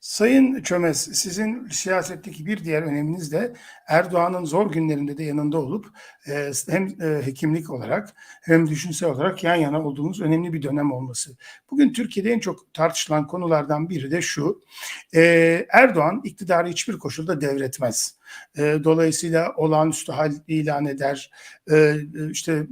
Sayın Çömez, sizin siyasetteki bir diğer öneminiz de Erdoğan'ın zor günlerinde de yanında olup e, hem e, hekimlik olarak hem düşünsel olarak yan yana olduğunuz önemli bir dönem olması. Bugün Türkiye'de en çok tartışılan konulardan biri de şu, e, Erdoğan iktidarı hiçbir koşulda devretmez. Dolayısıyla olağanüstü hal ilan eder, işte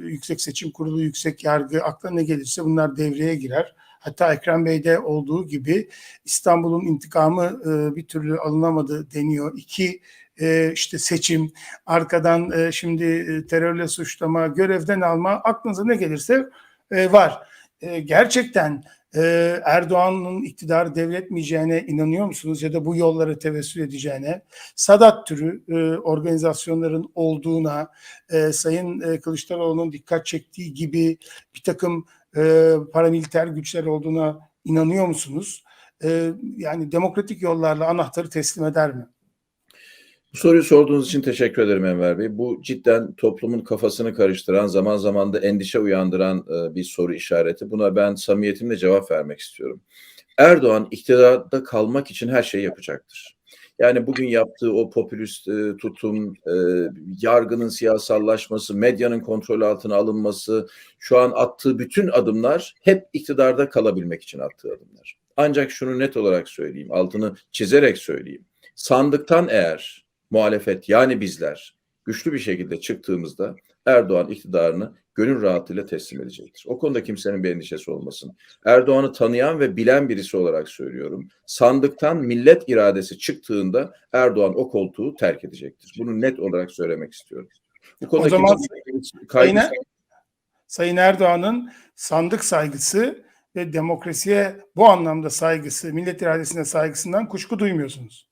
Yüksek Seçim Kurulu, Yüksek Yargı, aklına ne gelirse bunlar devreye girer. Hatta Ekrem Bey'de olduğu gibi İstanbul'un intikamı e, bir türlü alınamadı deniyor. İki e, işte seçim, arkadan e, şimdi terörle suçlama, görevden alma, aklınıza ne gelirse var. E, gerçekten e, Erdoğan'ın iktidarı devretmeyeceğine inanıyor musunuz ya da bu yolları tevessül edeceğine, Sadat türü organizasyonların olduğuna, Sayın e, Kılıçdaroğlu'nun dikkat çektiği gibi bir takım e, paramiliter güçler olduğuna inanıyor musunuz? E, yani demokratik yollarla anahtarı teslim eder mi? Bu soruyu sorduğunuz için teşekkür ederim Enver Bey. Bu cidden toplumun kafasını karıştıran, zaman zaman da endişe uyandıran e, bir soru işareti. Buna ben samimiyetimle cevap vermek istiyorum. Erdoğan iktidarda kalmak için her şeyi yapacaktır. Yani bugün yaptığı o popülist e, tutum, e, yargının siyasallaşması, medyanın kontrol altına alınması, şu an attığı bütün adımlar hep iktidarda kalabilmek için attığı adımlar. Ancak şunu net olarak söyleyeyim, altını çizerek söyleyeyim. Sandıktan eğer muhalefet yani bizler güçlü bir şekilde çıktığımızda Erdoğan iktidarını gönül rahatlığıyla teslim edecektir. O konuda kimsenin bir endişesi olmasın. Erdoğan'ı tanıyan ve bilen birisi olarak söylüyorum. Sandıktan millet iradesi çıktığında Erdoğan o koltuğu terk edecektir. Bunu net olarak söylemek istiyorum. Bu konuda o zaman kaygısı... Sayın, Sayın Erdoğan'ın sandık saygısı ve demokrasiye bu anlamda saygısı, millet iradesine saygısından kuşku duymuyorsunuz.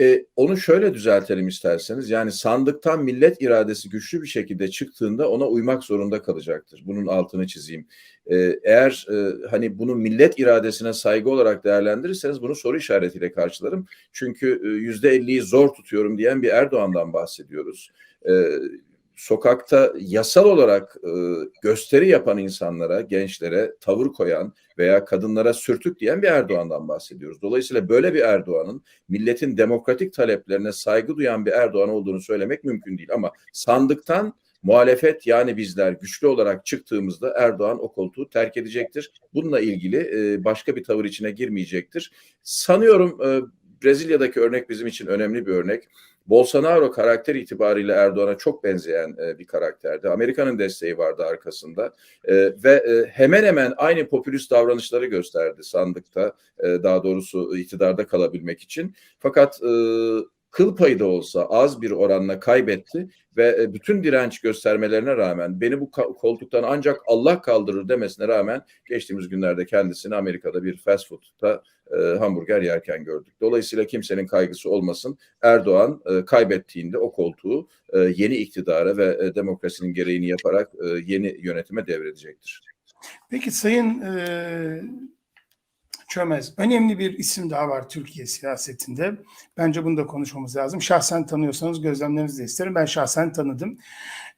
E, onu şöyle düzeltelim isterseniz. Yani sandıktan millet iradesi güçlü bir şekilde çıktığında ona uymak zorunda kalacaktır. Bunun altını çizeyim. E, eğer e, hani bunu millet iradesine saygı olarak değerlendirirseniz bunu soru işaretiyle karşılarım. Çünkü yüzde elliyi zor tutuyorum diyen bir Erdoğan'dan bahsediyoruz. E, sokakta yasal olarak e, gösteri yapan insanlara, gençlere tavır koyan veya kadınlara sürtük diyen bir Erdoğan'dan bahsediyoruz. Dolayısıyla böyle bir Erdoğan'ın milletin demokratik taleplerine saygı duyan bir Erdoğan olduğunu söylemek mümkün değil. Ama sandıktan muhalefet yani bizler güçlü olarak çıktığımızda Erdoğan o koltuğu terk edecektir. Bununla ilgili e, başka bir tavır içine girmeyecektir. Sanıyorum e, Brezilya'daki örnek bizim için önemli bir örnek. Bolsonaro karakter itibariyle Erdoğan'a çok benzeyen e, bir karakterdi. Amerika'nın desteği vardı arkasında e, ve e, hemen hemen aynı popülist davranışları gösterdi sandıkta e, daha doğrusu iktidarda kalabilmek için. Fakat e, kıl payı da olsa az bir oranla kaybetti ve e, bütün direnç göstermelerine rağmen beni bu koltuktan ancak Allah kaldırır demesine rağmen geçtiğimiz günlerde kendisini Amerika'da bir fast food'ta e, hamburger yerken gördük. Dolayısıyla kimsenin kaygısı olmasın. Erdoğan e, kaybettiğinde o koltuğu e, yeni iktidara ve e, demokrasinin gereğini yaparak e, yeni yönetime devredecektir. Peki Sayın e, Çömez. Önemli bir isim daha var Türkiye siyasetinde. Bence bunu da konuşmamız lazım. Şahsen tanıyorsanız gözlemlerinizi de isterim. Ben şahsen tanıdım.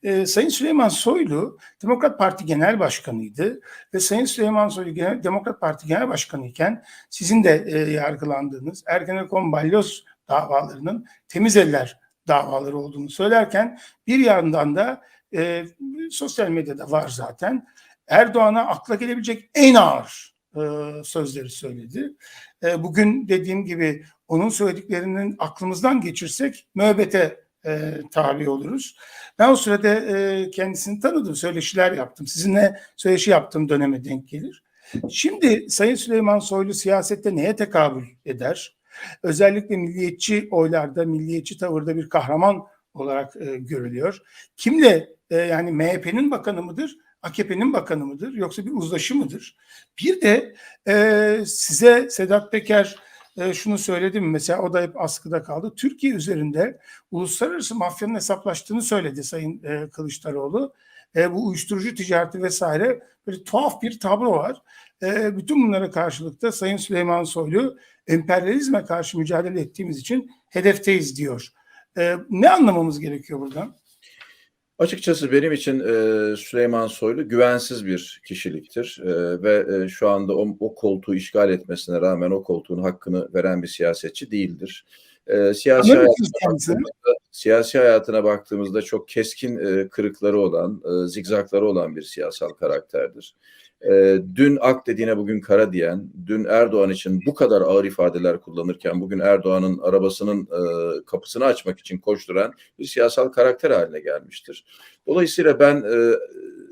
Ee, Sayın Süleyman Soylu Demokrat Parti Genel Başkanıydı ve Sayın Süleyman Soylu Genel, Demokrat Parti Genel Başkanı iken sizin de e, yargılandığınız Ergenekon Balyoz davalarının temiz eller davaları olduğunu söylerken bir yandan da e, sosyal medyada var zaten Erdoğan'a akla gelebilecek en ağır e, sözleri söyledi. E, bugün dediğim gibi onun söylediklerinin aklımızdan geçirsek müebbete e, tabi oluruz. Ben o sürede kendisini tanıdım, söyleşiler yaptım. Sizinle söyleşi yaptığım döneme denk gelir. Şimdi Sayın Süleyman Soylu siyasette neye tekabül eder? Özellikle milliyetçi oylarda, milliyetçi tavırda bir kahraman olarak e, görülüyor. Kimle e, yani MHP'nin bakanı mıdır? AKP'nin bakanı mıdır yoksa bir uzlaşı mıdır? Bir de e, size Sedat Peker e, şunu söyledim mesela o da hep askıda kaldı. Türkiye üzerinde uluslararası mafyanın hesaplaştığını söyledi Sayın e, Kılıçdaroğlu. E, bu uyuşturucu ticareti vesaire böyle tuhaf bir tablo var. E, bütün bunlara karşılıkta Sayın Süleyman Soylu emperyalizme karşı mücadele ettiğimiz için hedefteyiz diyor. E, ne anlamamız gerekiyor buradan? Açıkçası benim için e, Süleyman Soylu güvensiz bir kişiliktir E, ve e, şu anda o, o koltuğu işgal etmesine rağmen o koltuğun hakkını veren bir siyasetçi değildir. E, siyasi, hayatına siyasi hayatına baktığımızda çok keskin e, kırıkları olan, e, zigzakları olan bir siyasal karakterdir. E, dün ak dediğine bugün kara diyen, dün Erdoğan için bu kadar ağır ifadeler kullanırken bugün Erdoğan'ın arabasının e, kapısını açmak için koşturan bir siyasal karakter haline gelmiştir. Dolayısıyla ben e,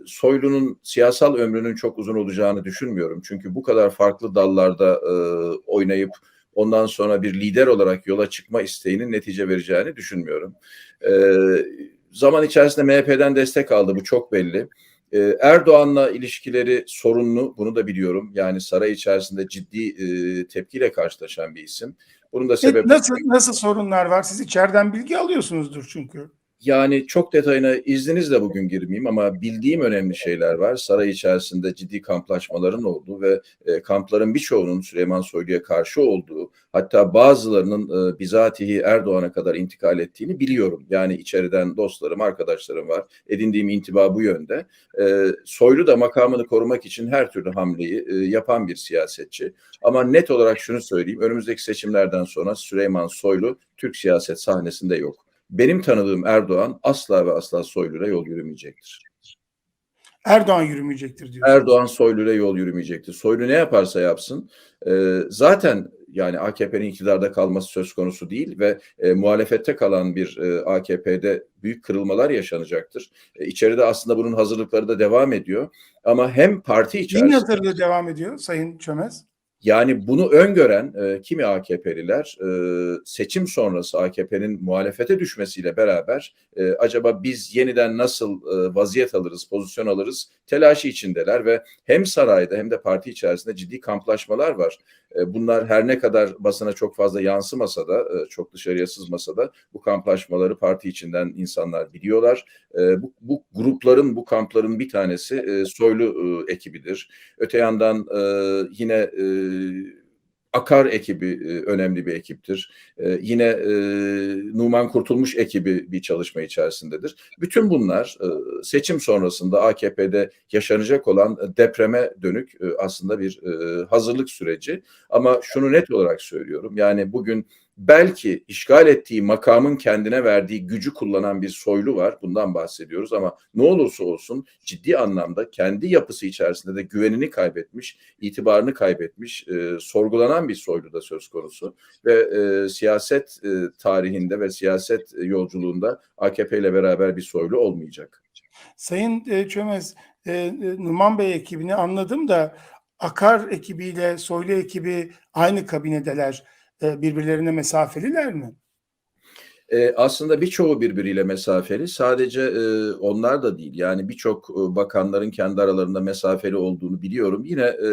Soylu'nun siyasal ömrünün çok uzun olacağını düşünmüyorum. Çünkü bu kadar farklı dallarda e, oynayıp ondan sonra bir lider olarak yola çıkma isteğinin netice vereceğini düşünmüyorum. Zaman içerisinde MHP'den destek aldı bu çok belli. E, Erdoğan'la ilişkileri sorunlu bunu da biliyorum. Yani saray içerisinde ciddi e, tepkiyle karşılaşan bir isim. Bunun da sebebi nasıl nasıl sorunlar var? Siz içeriden bilgi alıyorsunuzdur çünkü. Yani çok detayına izninizle bugün girmeyeyim ama bildiğim önemli şeyler var. Saray içerisinde ciddi kamplaşmaların olduğu ve e, kampların birçoğunun Süleyman Soylu'ya karşı olduğu, hatta bazılarının e, bizatihi Erdoğan'a kadar intikal ettiğini biliyorum. Yani içeriden dostlarım, arkadaşlarım var. Edindiğim intiba bu yönde. E, Soylu da makamını korumak için her türlü hamleyi e, yapan bir siyasetçi. Ama net olarak şunu söyleyeyim, önümüzdeki seçimlerden sonra Süleyman Soylu Türk siyaset sahnesinde yok benim tanıdığım Erdoğan asla ve asla Soylu'yla yol yürümeyecektir. Erdoğan yürümeyecektir diyor. Erdoğan Soylu'yla yol yürümeyecektir. Soylu ne yaparsa yapsın e, zaten yani AKP'nin iktidarda kalması söz konusu değil ve e, muhalefette kalan bir e, AKP'de büyük kırılmalar yaşanacaktır. E, içeride aslında bunun hazırlıkları da devam ediyor. Ama hem parti Neyin içerisinde hazırlığı devam ediyor Sayın Çömez? Yani bunu öngören e, kimi AKP'liler e, seçim sonrası AKP'nin muhalefete düşmesiyle beraber e, acaba biz yeniden nasıl e, vaziyet alırız, pozisyon alırız telaşı içindeler ve hem sarayda hem de parti içerisinde ciddi kamplaşmalar var. E, bunlar her ne kadar basına çok fazla yansımasa da, e, çok dışarıya sızmasa da bu kamplaşmaları parti içinden insanlar biliyorlar. E, bu, bu grupların, bu kampların bir tanesi Soylu ekibidir. Öte yandan yine Akar ekibi e, önemli bir ekiptir. E, yine e, Numan Kurtulmuş ekibi bir çalışma içerisindedir. Bütün bunlar seçim sonrasında AKP'de yaşanacak olan depreme dönük aslında bir hazırlık süreci. Ama şunu net olarak söylüyorum. Yani bugün belki işgal ettiği makamın kendine verdiği gücü kullanan bir soylu var. Bundan bahsediyoruz ama ne olursa olsun ciddi anlamda kendi yapısı içerisinde de güvenini kaybetmiş, itibarını kaybetmiş, e, sorgulanan bir soylu da söz konusu. Ve e, siyaset e, tarihinde ve siyaset yolculuğunda AKP ile beraber bir soylu olmayacak. Sayın e, Çömez, e, e, Numan Bey ekibini anladım da Akar ekibiyle Soylu ekibi aynı kabinedeler. E, birbirlerine mesafeliler mi? E, aslında birçoğu birbiriyle mesafeli. Sadece e, onlar da değil. Yani birçok e, bakanların kendi aralarında mesafeli olduğunu biliyorum. Yine e,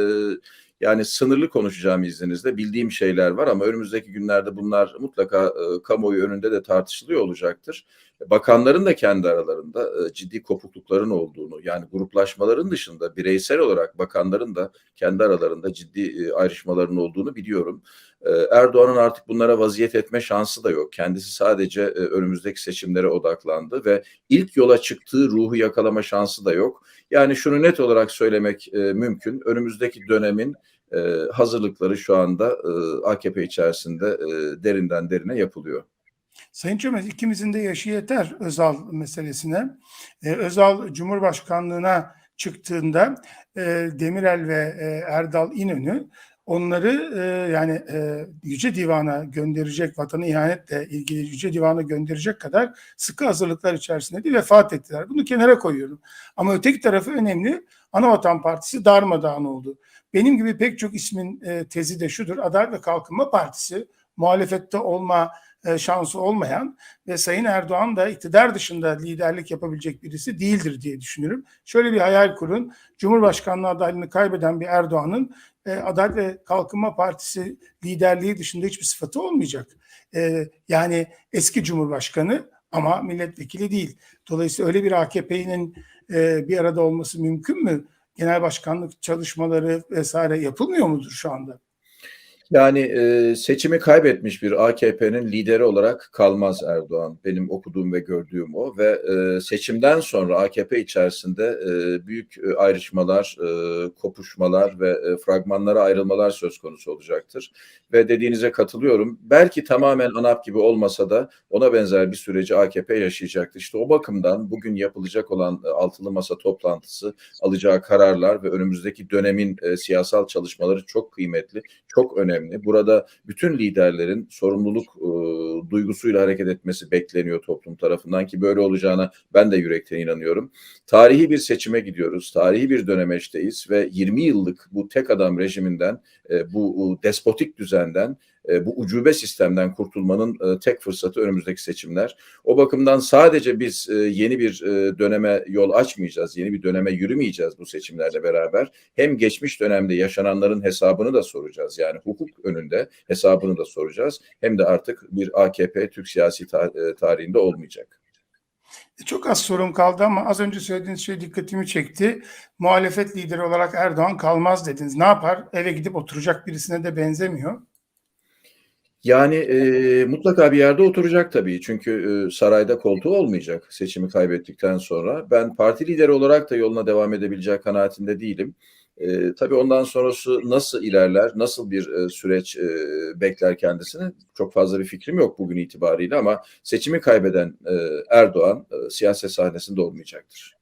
yani sınırlı konuşacağım izninizle. Bildiğim şeyler var ama önümüzdeki günlerde bunlar mutlaka e, kamuoyu önünde de tartışılıyor olacaktır. Bakanların da kendi aralarında e, ciddi kopuklukların olduğunu yani gruplaşmaların dışında bireysel olarak bakanların da kendi aralarında ciddi e, ayrışmaların olduğunu biliyorum. E, Erdoğan'ın artık bunlara vaziyet etme şansı da yok. Kendisi sadece e, önümüzdeki seçimlere odaklandı ve ilk yola çıktığı ruhu yakalama şansı da yok. Yani şunu net olarak söylemek mümkün. Önümüzdeki dönemin hazırlıkları şu anda AKP içerisinde derinden derine yapılıyor. Sayın Çömez ikimizin de yaşı yeter Özal meselesine. Ee, Özal Cumhurbaşkanlığına çıktığında e, Demirel ve e, Erdal İnönü onları e, yani e, Yüce Divan'a gönderecek, vatanı ihanetle ilgili Yüce Divan'a gönderecek kadar sıkı hazırlıklar içerisinde vefat ettiler. Bunu kenara koyuyorum. Ama öteki tarafı önemli. Anavatan Partisi darmadağın oldu. Benim gibi pek çok ismin e, tezi de şudur. Adalet ve Kalkınma Partisi muhalefette olma şansı olmayan ve Sayın Erdoğan da iktidar dışında liderlik yapabilecek birisi değildir diye düşünüyorum. Şöyle bir hayal kurun. Cumhurbaşkanlığı adaylığını kaybeden bir Erdoğan'ın e, Adalet ve Kalkınma Partisi liderliği dışında hiçbir sıfatı olmayacak. E, yani eski Cumhurbaşkanı ama milletvekili değil. Dolayısıyla öyle bir AKP'nin e, bir arada olması mümkün mü? Genel başkanlık çalışmaları vesaire yapılmıyor mudur şu anda? Yani e, seçimi kaybetmiş bir AKP'nin lideri olarak kalmaz Erdoğan. Benim okuduğum ve gördüğüm o ve e, seçimden sonra AKP içerisinde e, büyük ayrışmalar, e, kopuşmalar ve e, fragmanlara ayrılmalar söz konusu olacaktır. Ve dediğinize katılıyorum. Belki tamamen ANAP gibi olmasa da ona benzer bir süreci AKP yaşayacaktır. İşte o bakımdan bugün yapılacak olan altılı masa toplantısı, alacağı kararlar ve önümüzdeki dönemin e, siyasal çalışmaları çok kıymetli, çok önemli. Burada bütün liderlerin sorumluluk e, duygusuyla hareket etmesi bekleniyor toplum tarafından ki böyle olacağına ben de yürekten inanıyorum. Tarihi bir seçime gidiyoruz, tarihi bir dönemeçteyiz ve 20 yıllık bu tek adam rejiminden, e, bu despotik düzenden e, bu ucube sistemden kurtulmanın e, tek fırsatı önümüzdeki seçimler. O bakımdan sadece biz e, yeni bir döneme yol açmayacağız, yeni bir döneme yürümeyeceğiz bu seçimlerle beraber. Hem geçmiş dönemde yaşananların hesabını da soracağız. Yani hukuk önünde hesabını da soracağız. Hem de artık bir AKP Türk siyasi ta- tarihinde olmayacak. Çok az sorum kaldı ama az önce söylediğiniz şey dikkatimi çekti. Muhalefet lideri olarak Erdoğan kalmaz dediniz. Ne yapar? Eve gidip oturacak birisine de benzemiyor. Yani e, mutlaka bir yerde oturacak tabii. Çünkü e, sarayda koltuğu olmayacak seçimi kaybettikten sonra. Ben parti lideri olarak da yoluna devam edebilecek kanaatinde değilim. E, tabii ondan sonrası nasıl ilerler, nasıl bir e, süreç e, bekler kendisini çok fazla bir fikrim yok bugün itibariyle ama seçimi kaybeden e, Erdoğan e, siyaset sahnesinde olmayacaktır.